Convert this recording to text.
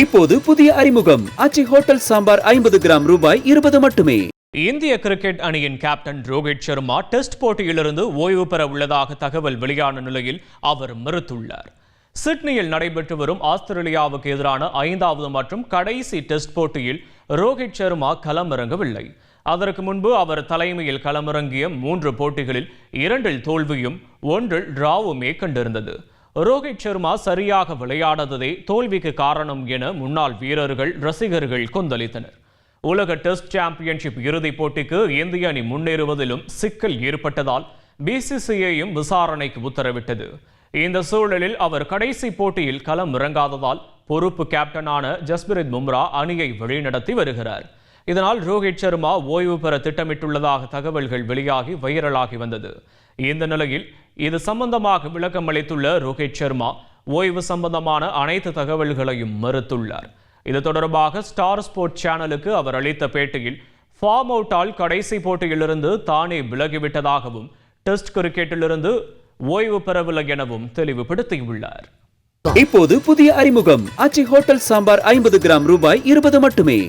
இப்போது புதிய அறிமுகம். அச்சி ஹோட்டல் சாம்பார் ஐம்பது கிராம் ரூபாய் இருபது மட்டுமே. இந்திய கிரிக்கெட் அணியின் கேப்டன் ரோஹித் சர்மா டெஸ்ட் போட்டியிலிருந்து ஓய்வு பெற உள்ளதாக தகவல் வெளியான நிலையில் அவர் மறுத்துள்ளார். சிட்னியில் நடைபெற்று வரும் ஆஸ்திரேலியாவுக்கு எதிரான ஐந்தாவது மற்றும் கடைசி டெஸ்ட் போட்டியில் ரோஹித் சர்மா களமிறங்கவில்லை. அதற்கு முன்பு அவர் தலைமையில் களமிறங்கிய மூன்று போட்டிகளில் இரண்டில் தோல்வியும் ஒன்றில் டிராவுமே கண்டிருந்தது. ரோஹித் சர்மா சரியாக விளையாடாததே தோல்விக்கு காரணம் என முன்னாள் வீரர்கள் ரசிகர்கள் கொந்தளித்தனர். உலக டெஸ்ட் சாம்பியன்ஷிப் இறுதிப் போட்டிக்கு இந்திய அணி முன்னேறுவதிலும் சிக்கல் ஏற்பட்டதால் பிசிசிஐயும் விசாரணைக்கு உத்தரவிட்டது. இந்த சூழலில் அவர் கடைசி போட்டியில் களம் இறங்காததால் பொறுப்பு கேப்டனான ஜஸ்பிரித் பும்ரா அணியை வழிநடத்தி வருகிறார். இதனால் ரோஹித் சர்மா ஓய்வு பெற திட்டமிட்டுள்ளதாக தகவல்கள் வெளியாகி வைரலாகி வந்தது. இந்த நிலையில் இது சம்பந்தமாக விளக்கம் அளித்துள்ள ரோஹித் சர்மா ஓய்வு சம்பந்தமான அனைத்து தகவல்களையும் மறுத்துள்ளார். இது தொடர்பாக ஸ்டார் ஸ்போர்ட் சேனலுக்கு அவர் அளித்த பேட்டியில் ஃபார்ம் அவுட்டால் கடைசி போட்டியிலிருந்து தானே விலகிவிட்டதாகவும் டெஸ்ட் கிரிக்கெட்டிலிருந்து ஓய்வு பெறவில்லை எனவும் தெளிவுபடுத்தியுள்ளார். இப்போது புதிய அறிமுகம். அச்சி ஹோட்டல் சாம்பார் ஐம்பது கிராம் ரூபாய் இருபது மட்டுமே.